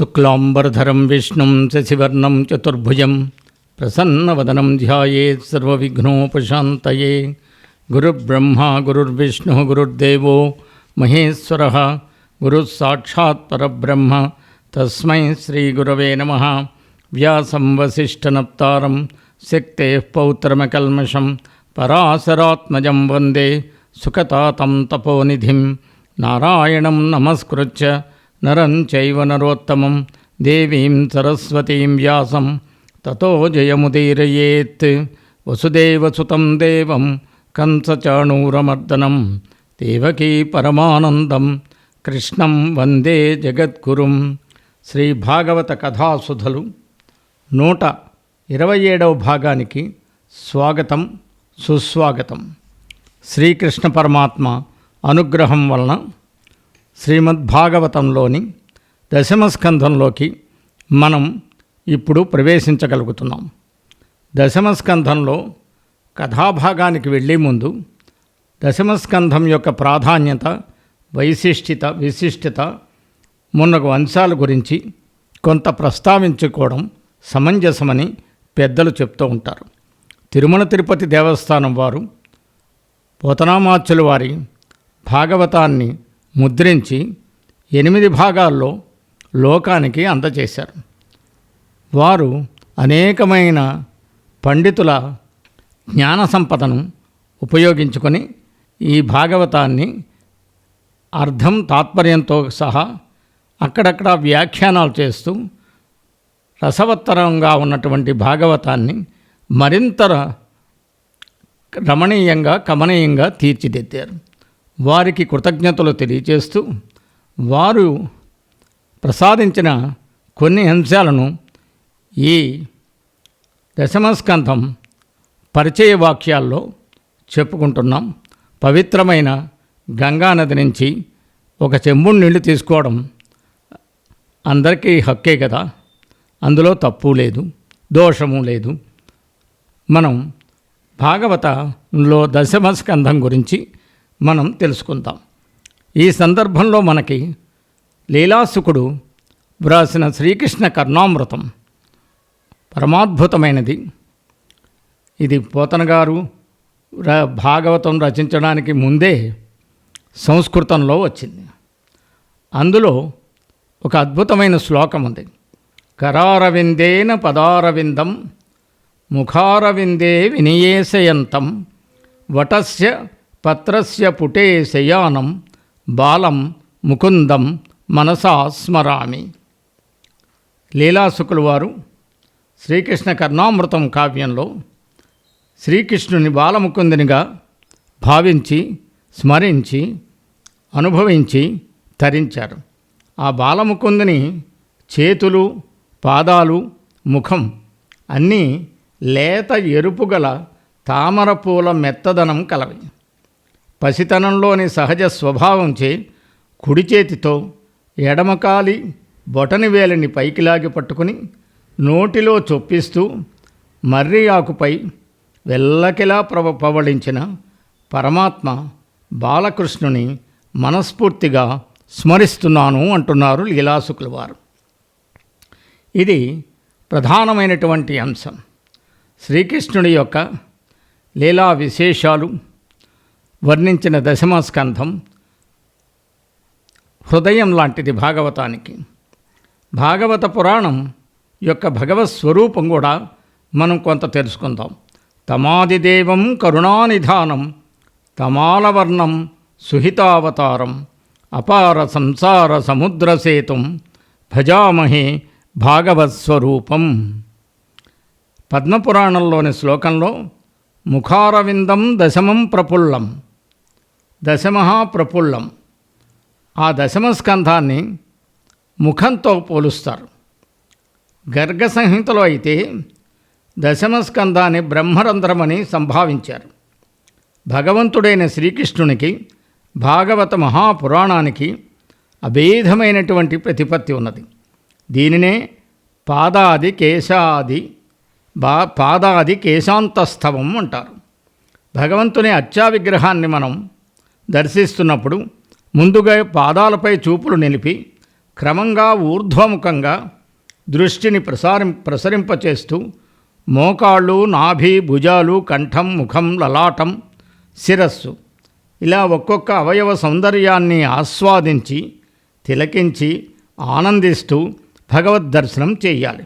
शुक्लांबरधरम विष्णु शशिवर्ण चतुर्भुज प्रसन्न वदनम ध्यानोपात गुरब्रह्म, गुरुर्विष्णु, गुरुर्देव महेश्वर गुरुस्साक्षात्ब्रह्म तस्म श्रीगुरव नम। नमः व्यासं वसिष्ठनप्तारं शक्तेः पराशरात्मज वंदे सुखता तपोनिधि। नारायण नमस्कृत्य నరం చైవ నరోత్తమం. దేవీం సరస్వతీం వ్యాసం. తతో జయముదీరయేత్. వసుదేవసుతం దేవం. కంసచాణూరమర్దనం. దేవకీ పరమానందం. కృష్ణం వందే జగద్గురుం. శ్రీ భాగవత కథాసుధలు. నూట ఇరవై ఏడవ భాగానికి స్వాగతం సుస్వాగతం. శ్రీకృష్ణ పరమాత్మ అనుగ్రహం వలన శ్రీమద్భాగవతంలోని దశమస్కంధంలోకి మనం ఇప్పుడు ప్రవేశించగలుగుతున్నాం. దశమస్కంధంలో కథాభాగానికి వెళ్ళే ముందు దశమస్కంధం యొక్క ప్రాధాన్యత వైశిష్టిత విశిష్టత మున్నగు అంశాల గురించి కొంత ప్రస్తావించుకోవడం సమంజసమని పెద్దలు చెప్తూ ఉంటారు. తిరుమల తిరుపతి దేవస్థానం వారు పోతనామాచుల వారి భాగవతాన్ని ముద్రించి ఎనిమిది భాగాల్లో లోకానికి అందజేశారు వారు అనేకమైన పండితుల జ్ఞాన సంపదను ఉపయోగించుకొని ఈ భాగవతాన్ని అర్థం తాత్పర్యంతో సహా అక్కడక్కడ వ్యాఖ్యానాలు చేస్తూ రసవత్తరంగా ఉన్నటువంటి భాగవతాన్ని మరింత రమణీయంగా కమనీయంగా తీర్చిదిద్దారు. వారికి కృతజ్ఞతలు తెలియజేస్తూ వారు ప్రసాదించిన కొన్ని అంశాలను ఈ దశమస్కంధం పరిచయ వాక్యాల్లో చెప్పుకుంటున్నాం. పవిత్రమైన గంగానది నుంచి ఒక చెంబుడు నీళ్ళు తీసుకోవడం అందరికీ హక్కే కదా. అందులో తప్పు లేదు దోషము లేదు. మనం భాగవతంలో దశమస్కంధం గురించి మనం తెలుసుకుందాం. ఈ సందర్భంలో మనకి లీలాసుకుడు వ్రాసిన శ్రీకృష్ణ కర్ణామృతం పరమాద్భుతమైనది. ఇది పోతన గారు ర భాగవతం రచించడానికి ముందే సంస్కృతంలో వచ్చింది. అందులో ఒక అద్భుతమైన శ్లోకం ఉంది. కరారవిందేన పదారవిందం ముఖారవిందే వినియేశయంతం వటస్య పత్రస్య పుటే శయానం బాలం ముకుందం మనసా స్మరామి. లీలాసుకులు వారు శ్రీకృష్ణ కర్ణామృతం కావ్యంలో శ్రీకృష్ణుని బాలముకుందునిగా భావించి స్మరించి అనుభవించి తరించారు. ఆ బాలముకుందుని చేతులు పాదాలు ముఖం అన్నీ లేత ఎరుపు గల తామర పూల మెత్తదనం కలవి. పసితనంలోని సహజ స్వభావంచే కుడి చేతితో ఎడమకాలి బొటని వేలిని పైకి లాగి పట్టుకుని నోటిలో చొప్పిస్తూ మర్రి ఆకుపై వెల్లకిలా ప్రవ పవళించిన పరమాత్మ బాలకృష్ణుని మనస్ఫూర్తిగా స్మరిస్తున్నాను అంటున్నారు లీలాసుకుల వారు ఇది ప్రధానమైనటువంటి అంశం. శ్రీకృష్ణుడి యొక్క లీలా విశేషాలు వర్ణించిన దశమస్కంధం హృదయం లాంటిది భాగవతానికి. భాగవత పురాణం యొక్క భగవత్ స్వరూపం కూడా మనం కొంత తెలుసుకుందాం. తమాదిదేవం కరుణానిధానం తమాలవర్ణం సుహితావతారం అపార సంసార సముద్రసేతుం భజామహే భాగవత్ స్వరూపం. పద్మపురాణంలోని శ్లోకంలో ముఖారవిందం దశమం ప్రఫుల్లం. దశమహా ప్రఫుల్లం ఆ దశమ స్కంధాన్ని ముఖంతో పోలుస్తారు. గర్గ సంహితలో అయితే దశమ స్కంధాన్ని బ్రహ్మరంధ్రమని సంభావించారు. భగవంతుడైన శ్రీకృష్ణునికి భాగవత మహాపురాణానికి అభేదమైనటువంటి ప్రతిపత్తి ఉన్నది. దీనినే పాదాది కేశాది బా పాదాది కేశాంతస్థవం అంటారు. భగవంతుని అచ్చా విగ్రహాన్ని మనం దర్శిస్తున్నప్పుడు ముందుగా పాదాలపై చూపులు నిలిపి క్రమంగా ఊర్ధ్వముఖంగా దృష్టిని ప్రసారం ప్రసరింపచేస్తూ మోకాళ్ళు నాభి భుజాలు కంఠం ముఖం లలాటం శిరస్సు ఇలా ఒక్కొక్క అవయవ సౌందర్యాన్ని ఆస్వాదించి తిలకించి ఆనందిస్తూ భగవద్ దర్శనం చేయాలి.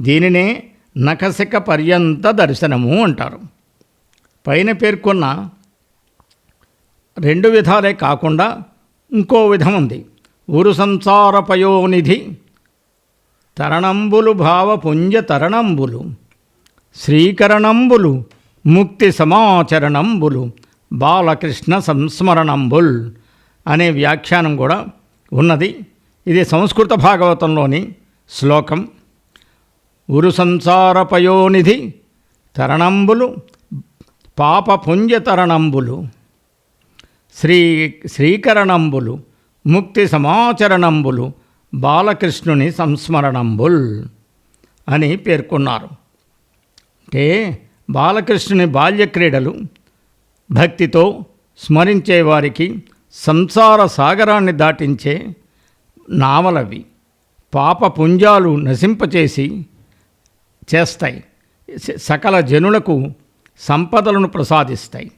దీనినే నఖసిక పర్యంత దర్శనము అంటారు. పైన పేర్కొన్న రెండు విధాలే కాకుండా ఇంకో విధం ఉంది ఊరు సంసారపయోనిధి తరణంబులు భావపుంజ తరణంబులు శ్రీకరణంబులు ముక్తి సమాచరణంబులు బాలకృష్ణ సంస్మరణంబుల్ అనే వ్యాఖ్యానం కూడా ఉన్నది. ఇది సంస్కృత భాగవతంలోని శ్లోకం. ఉరు సంసారపయోనిధి తరణంబులు పాపపుంజ తరణంబులు శ్రీ శ్రీకరణంబులు ముక్తి సమాచరణంబులు బాలకృష్ణుని సంస్మరణంబుల్ అని పేర్కొన్నారు. అంటే బాలకృష్ణుని బాల్య క్రీడలు భక్తితో స్మరించే వారికి సంసార సాగరాన్ని దాటించే నావలవి పాప పుంజాలు నశింపచేసి చేస్తాయి. సకల జనులకు సంపదలను ప్రసాదిస్తాయి.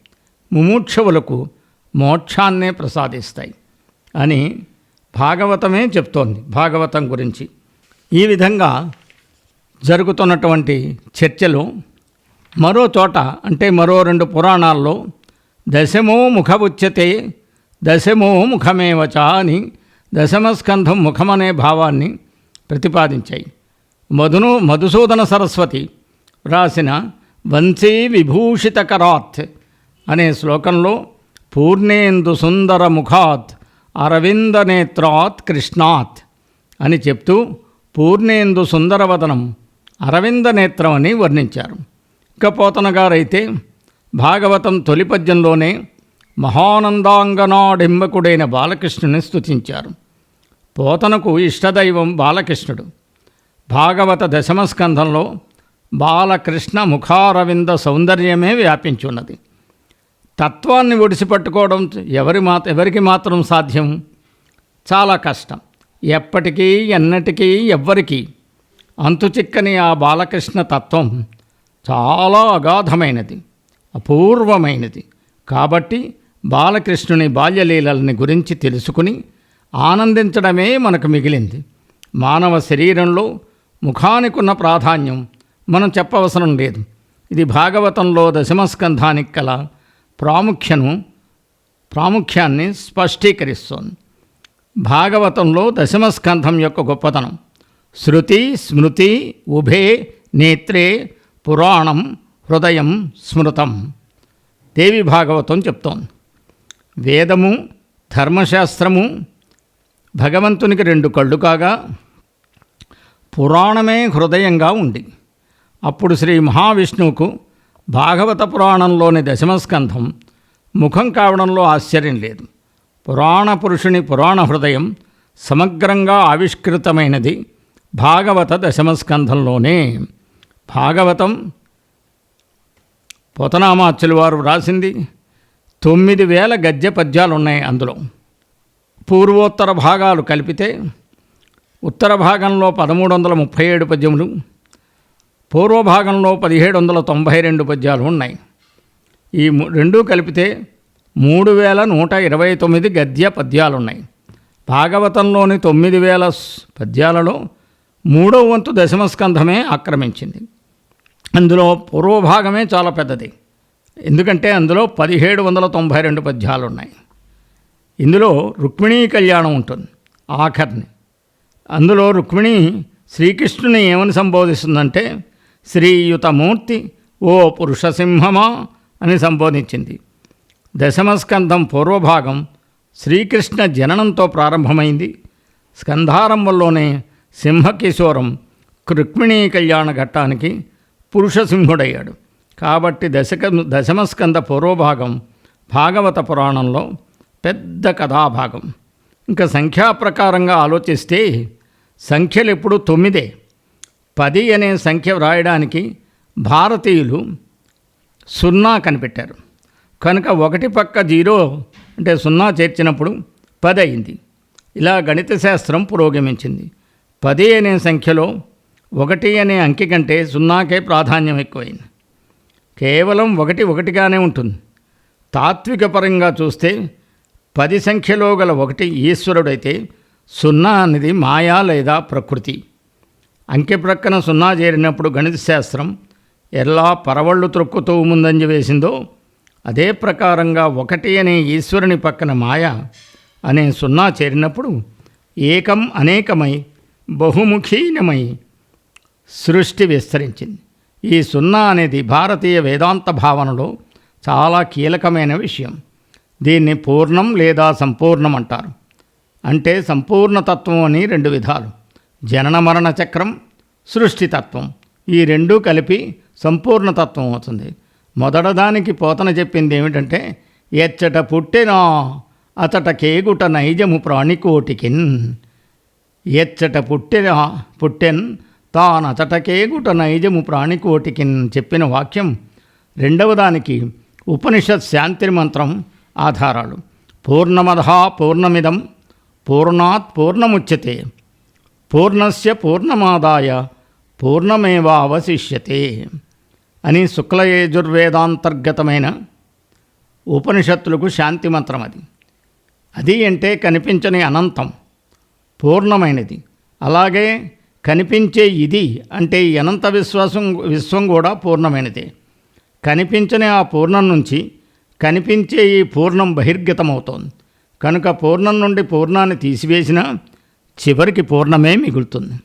ముమూక్షవులకు మోక్షాన్నే ప్రసాదిస్తాయి అని భాగవతమే చెప్తోంది భాగవతం గురించి. ఈ విధంగా జరుగుతున్నటువంటి చర్చలు మరో చోట అంటే మరో రెండు పురాణాల్లో దశమో ముఖముచ్యతే దశమో ముఖమేవచ అని దశమస్కంధం ముఖమనే భావాన్ని ప్రతిపాదించాయి. మధును మధుసూదన సరస్వతి వ్రాసిన వంశీ విభూషితకరాత్ అనే శ్లోకంలో పూర్ణేందు సుందర ముఖాత్ అరవింద నేత్రాత్ కృష్ణాత్ అని చెప్తూ పూర్ణేందు సుందరవదనం అరవింద నేత్రం అని వర్ణించారు. ఇకపోతన గారైతే భాగవతం తొలి పద్యంలోనే మహానందాంగనాడింబకుడైన బాలకృష్ణుని స్తుతించారు. పోతనకు ఇష్టదైవం బాలకృష్ణుడు. భాగవత దశమస్కంధంలో బాలకృష్ణ ముఖారవింద సౌందర్యమే వ్యాపించున్నది. తత్వాన్ని ఒడిసిపట్టుకోవడం ఎవరి మా ఎవరికి మాత్రం సాధ్యం? చాలా కష్టం. ఎప్పటికీ ఎన్నటికీ ఎవ్వరికీ. అంతుచిక్కని ఆ బాలకృష్ణ తత్వం చాలా అగాధమైనది అపూర్వమైనది. కాబట్టి బాలకృష్ణుని బాల్యలీలల్ని గురించి తెలుసుకుని ఆనందించడమే మనకు మిగిలింది. మానవ శరీరంలో ముఖానికున్న ప్రాధాన్యం మనం చెప్పవసరం లేదు. ఇది భాగవతంలో దశమస్కంధానికి కల ప్రాముఖ్యను ప్రాముఖ్యాన్ని స్పష్టీకరిస్తోంది. భాగవతంలో దశమస్కంధం యొక్క గొప్పతనం. శృతి స్మృతి ఉభే నేత్రే పురాణం హృదయం స్మృతం. దేవి భాగవతం చెప్తోంది. వేదము ధర్మశాస్త్రము భగవంతునికి రెండు కళ్ళు కాగా పురాణమే హృదయంగా ఉంది. అప్పుడు శ్రీ మహావిష్ణువుకు భాగవత పురాణంలోని దశమస్కంధం ముఖం కావడంలో ఆశ్చర్యం లేదు. పురాణ పురుషుని పురాణ హృదయం సమగ్రంగా ఆవిష్కృతమైనది భాగవత దశమస్కంధంలోనే. భాగవతం పోతనామాచులు వారు వ్రాసింది తొమ్మిది వేల గద్య పద్యాలు ఉన్నాయి అందులో. పూర్వోత్తర భాగాలు కలిపితే ఉత్తర భాగంలో పదమూడు వందల ముప్పై ఏడు పద్యములు పూర్వ భాగంలో పదిహేడు వందల తొంభై రెండు పద్యాలు ఉన్నాయి. ఈ రెండూ కలిపితే మూడు వేల నూట ఇరవై తొమ్మిది గద్య పద్యాలు ఉన్నాయి భాగవతంలోని తొమ్మిది వేల పద్యాలలో మూడో వంతు దశమస్కంధమే ఆక్రమించింది. అందులో పూర్వభాగమే చాలా పెద్దది. ఎందుకంటే అందులో పదిహేడు వందల తొంభై రెండు పద్యాలు ఉన్నాయి ఇందులో రుక్మిణీ కళ్యాణం ఉంటుంది ఆఖరిని. అందులో రుక్మిణి శ్రీకృష్ణుని ఏమని సంబోధిస్తుందంటే శ్రీయుతమూర్తి ఓ పురుషసింహమా అని సంబోధించింది. దశమస్కంధం పూర్వభాగం శ్రీకృష్ణ జననంతో ప్రారంభమైంది. స్కంధారంభంలోనే సింహకిశోరం రుక్మిణీ కళ్యాణ ఘట్టానికి పురుషసింహుడయ్యాడు. కాబట్టి దశక దశమస్కంద పూర్వభాగం భాగవత పురాణంలో పెద్ద కథాభాగం. ఇంకా సంఖ్యా ప్రకారంగా ఆలోచిస్తే సంఖ్యలు ఎప్పుడు తొమ్మిదే. పది అనే సంఖ్య వ్రాయడానికి భారతీయులు సున్నా కనిపెట్టారు. కనుక ఒకటి పక్క జీరో అంటే సున్నా చేర్చినప్పుడు పది అయింది. ఇలా గణిత శాస్త్రం పురోగమించింది. పది అనే సంఖ్యలో ఒకటి అనే అంకె కంటే సున్నాకే ప్రాధాన్యం ఎక్కువైంది. కేవలం ఒకటి ఒకటిగానే ఉంటుంది. తాత్విక పరంగా చూస్తే పది సంఖ్యలో గల ఒకటి ఈశ్వరుడైతే సున్నా అనేది మాయా లేదా ప్రకృతి. అంకె ప్రక్కన సున్నా చేరినప్పుడు గణిత శాస్త్రం ఎలా పరవళ్ళు త్రొక్కుతూ ముందంజ వేసిందో అదే ప్రకారంగా ఒకటి అనే ఈశ్వరుని పక్కన మాయ అనే సున్నా చేరినప్పుడు ఏకం అనేకమై బహుముఖీనమై సృష్టి విస్తరించింది. ఈ సున్నా అనేది భారతీయ వేదాంత భావనలో చాలా కీలకమైన విషయం. దీన్ని పూర్ణం లేదా సంపూర్ణం అంటారు. అంటే సంపూర్ణతత్వం అని రెండు విధాలు. జనన మరణ చక్రం సృష్టితత్వం. ఈ రెండూ కలిపి సంపూర్ణతత్వం అవుతుంది. మొదటదానికి పోతన చెప్పింది ఏమిటంటే ఎచ్చట పుట్టెనో? అతట కేగుట నైజము ప్రాణికోటికిన్. ఎచ్చట పుట్టిన? పుట్టెన్? తానతటకేగుట నైజము ప్రాణికోటికిన్ చెప్పిన వాక్యం రెండవ దానికి ఉపనిషత్ శాంతి మంత్రం ఆధారాలు. పూర్ణమధ పూర్ణమిదం పూర్ణాత్ పూర్ణముచ్యతే. పూర్ణస్య పూర్ణమాదాయ పూర్ణమేవా అవశిష్యతే అని శుక్లయజుర్వేదాంతర్గతమైన ఉపనిషత్తులకు శాంతి మంత్రం అది. అది అంటే కనిపించని అనంతం పూర్ణమైనది. అలాగే కనిపించే ఇది అంటే ఈ అనంత విశ్వాసం విశ్వం కూడా పూర్ణమైనదే. కనిపించని ఆ పూర్ణం నుంచి కనిపించే ఈ పూర్ణం బహిర్గతమవుతోంది. కనుక పూర్ణం నుండి పూర్ణాన్ని తీసివేసినా చివరికి పూర్ణమే మిగులుతుంది.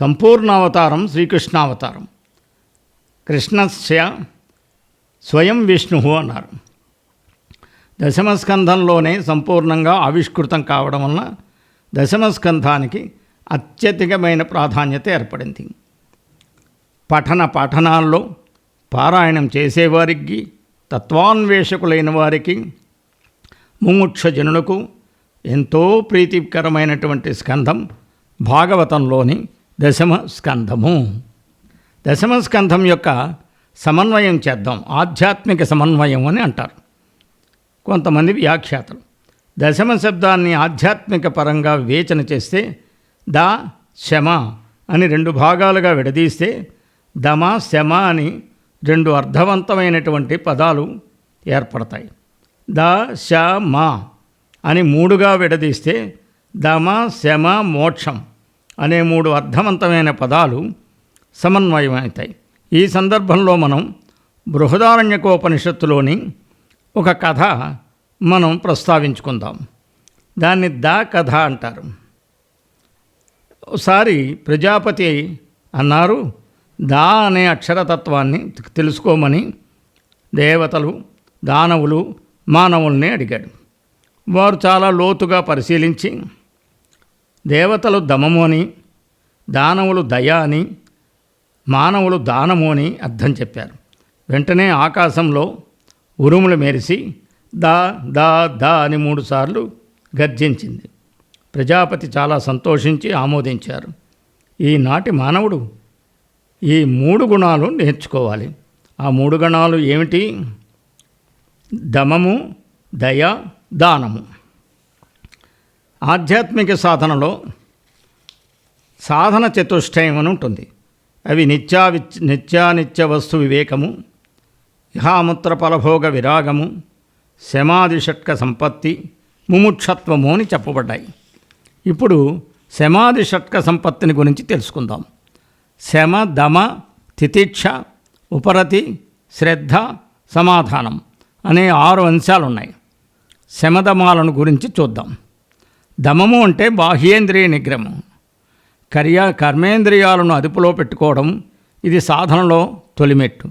సంపూర్ణావతారం శ్రీకృష్ణావతారం. కృష్ణస్య స్వయం విష్ణు అన్నారు. దశమస్కంధంలోనే సంపూర్ణంగా ఆవిష్కృతం కావడం వలన దశమస్కంధానికి అత్యధికమైన ప్రాధాన్యత ఏర్పడింది. పఠన పఠనాల్లో పారాయణం చేసేవారికి తత్వాన్వేషకులైన వారికి ముముక్ష జనులకు ఎంతో ప్రీతికరమైనటువంటి స్కంధం భాగవతంలోని దశమ స్కంధము. దశమ స్కంధం యొక్క సమన్వయం చేద్దాం. ఆధ్యాత్మిక సమన్వయం అని అంటారు. కొంతమంది వ్యాఖ్యాతలు. దశమ శబ్దాన్ని ఆధ్యాత్మిక పరంగా వివేచన చేస్తే ద శమ అని రెండు భాగాలుగా విడదీస్తే దమ శమ అని రెండు అర్థవంతమైనటువంటి పదాలు ఏర్పడతాయి. ద శ మ అని మూడుగా విడదీస్తే దమ శమ మోక్షం అనే మూడు అర్థవంతమైన పదాలు సమన్వయమవుతాయి. ఈ సందర్భంలో మనం బృహదారణ్యకోపనిషత్తులోని ఒక కథ మనం ప్రస్తావించుకుందాం. దాన్ని దా కథ అంటారు. ఒకసారి ప్రజాపతి అన్నారు దా అనే అక్షరతత్వాన్ని తెలుసుకోమని దేవతలు దానవులు మానవుల్ని అడిగాడు. వారు చాలా లోతుగా పరిశీలించి దేవతలు దమము అని దానవులు దయ అని మానవులు దానము అని అర్థం చెప్పారు. వెంటనే ఆకాశంలో ఉరుములు మెరిసి దా దా దా అని మూడుసార్లు గర్జించింది. ప్రజాపతి చాలా సంతోషించి ఆమోదించారు. ఈనాటి మానవుడు ఈ మూడు గుణాలు నేర్చుకోవాలి. ఆ మూడు గుణాలు ఏమిటి? దమము దయ దానము. ఆధ్యాత్మిక సాధనలో సాధన చతుష్టయం అని ఉంటుంది. అవి నిత్యా నిత్యానిత్య వస్తు వివేకము ఇహామూత్ర ఫలభోగ విరాగము శమాది షట్క సంపత్తి ముముక్షత్వము అని చెప్పబడ్డాయి. ఇప్పుడు శమాది షట్క సంపత్తిని గురించి తెలుసుకుందాం. శమ దమ తితిక్ష ఉపరతి శ్రద్ధ సమాధానం అనే ఆరు అంశాలు శమధమాలను శమదమాలను గురించి చూద్దాం. దమము అంటే బాహ్యేంద్రియ నిగ్రహం కర్య కర్మేంద్రియాలను అదుపులో పెట్టుకోవడం ఇది సాధనలో తొలిమెట్టు.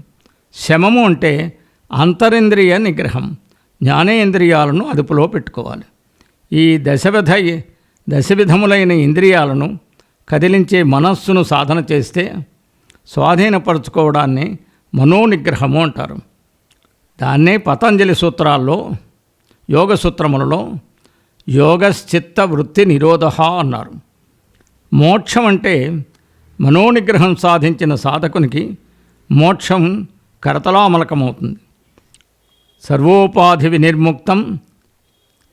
శమము అంటే అంతరింద్రియ నిగ్రహం. జ్ఞానేంద్రియాలను అదుపులో పెట్టుకోవాలి. ఈ దశవిధ దశవిధములైన ఇంద్రియాలను కదిలించే మనస్సును సాధన చేస్తే స్వాధీనపరచుకోవడాన్ని మనోనిగ్రహము అంటారు. దాన్నే పతంజలి సూత్రాల్లో యోగ సూత్రములలో యోగశ్చిత్త వృత్తి నిరోధ అన్నారు. మోక్షం అంటే మనోనిగ్రహం సాధించిన సాధకునికి మోక్షం కరతలామలకమవుతుంది. సర్వోపాధి వినిర్ముక్తం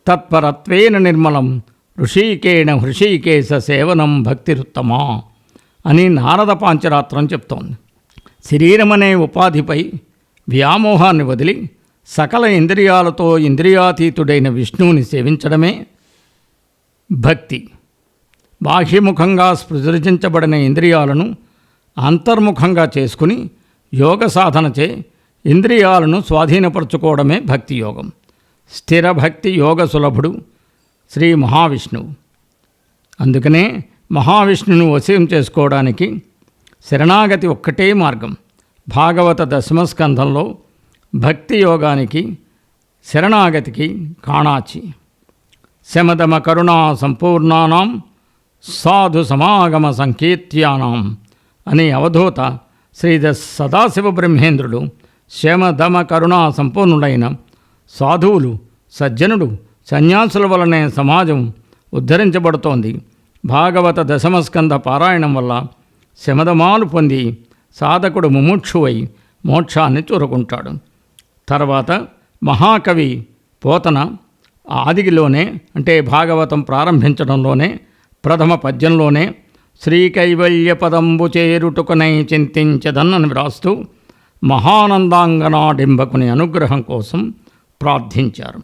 తత్పరత్వేన నిర్మలం ఋషికేణ హృషికేశ సేవనం భక్తిరుత్తమా అని నారద పాంచరాత్రం చెప్తోంది. శరీరం అనే ఉపాధిపై వ్యామోహాన్ని వదిలి సకల ఇంద్రియాలతో ఇంద్రియాతీతుడైన విష్ణువుని సేవించడమే భక్తి. బాహ్యముఖంగా సృజించబడిన ఇంద్రియాలను అంతర్ముఖంగా చేసుకుని యోగ సాధనచే ఇంద్రియాలను స్వాధీనపరచుకోవడమే భక్తి యోగం. స్థిర భక్తి యోగ సులభుడు శ్రీ మహావిష్ణువు అందుకనే మహావిష్ణువును వశీం చేసుకోవడానికి శరణాగతి ఒక్కటే మార్గం. భాగవత దశమస్కంధంలో భక్తి యోగానికి శరణాగతికి కాణాచి. శమదమ కరుణా సంపూర్ణానాం సాధు సమాగమ సంకీర్త్యానాం అనే అవధూత శ్రీ సదాశివ బ్రహ్మేంద్రుడు శమదమ కరుణా సంపూర్ణుడైన సాధువులు సజ్జనుడు సన్యాసుల వలనే సమాజం ఉద్ధరించబడుతోంది. భాగవత దశమస్కంద పారాయణం వల్ల శమదమాలు పొంది సాధకుడు ముముక్షువై మోక్షాన్ని చూరుకుంటాడు తర్వాత మహాకవి పోతన ఆదిగిలోనే అంటే భాగవతం ప్రారంభించడంలోనే ప్రథమ పద్యంలోనే శ్రీకైవల్య పదంబు చేరుటుకునై చింతించదన్నని వ్రాస్తూ మహానందాంగనాడింబకుని అనుగ్రహం కోసం ప్రార్థించారు.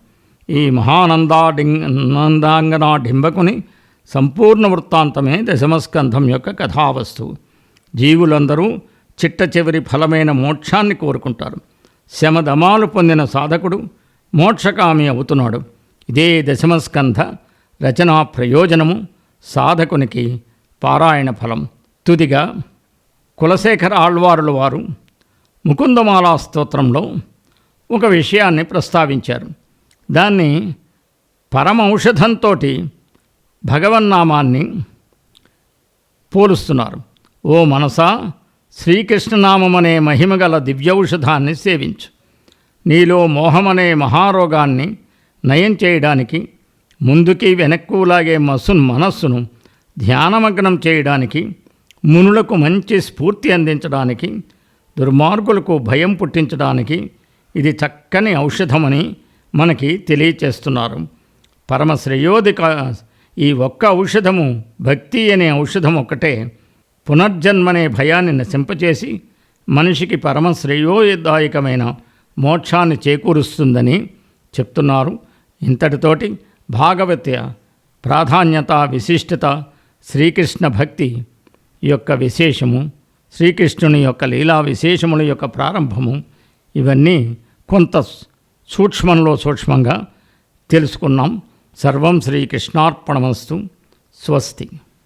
ఈ మహానందాడింగాంగనాడింబకుని సంపూర్ణ వృత్తాంతమే దశమస్కంధం యొక్క కథావస్తువు జీవులందరూ చిట్ట చివరి ఫలమైన మోక్షాన్ని కోరుకుంటారు. శమదమాలు పొందిన సాధకుడు మోక్షకామి అవుతున్నాడు. ఇదే దశమస్కంధ రచనా ప్రయోజనము. సాధకునికి పారాయణ ఫలం. తుదిగా కులశేఖర ఆళ్వారుల వారు ముకుందమాలా స్తోత్రంలో ఒక విషయాన్ని ప్రస్తావించారు. దాన్ని పరమ ఔషధంతో భగవన్నామాన్ని పోలుస్తున్నారు. ఓ మనసా శ్రీకృష్ణనామమనే మహిమగల దివ్యౌషధాన్ని సేవించు. నీలో మోహమనే మహారోగాన్ని నయం చేయడానికి ముందుకి వెనక్కులాగే మసున్ మనస్సును ధ్యానమగ్నం చేయడానికి మునులకు మంచి స్ఫూర్తి అందించడానికి దుర్మార్గులకు భయం పుట్టించడానికి ఇది చక్కని ఔషధమని మనకి తెలియచేస్తున్నారు. పరమ శ్రేయోదిక ఈ ఒక్క ఔషధము భక్తి అనే ఔషధం ఒక్కటే. పునర్జన్మనే భయాన్ని నశింపచేసి మనిషికి పరమ శ్రేయోదాయకమైన మోక్షాన్ని చేకూరుస్తుందని చెప్తున్నారు. ఇంతటితోటి భాగవత ప్రాధాన్యత విశిష్టత శ్రీకృష్ణ భక్తి యొక్క విశేషము శ్రీకృష్ణుని యొక్క లీలా విశేషముల యొక్క ప్రారంభము ఇవన్నీ కొంత సూక్ష్మంలో సూక్ష్మంగా తెలుసుకున్నాం. సర్వం శ్రీకృష్ణార్పణమస్తు. స్వస్తి.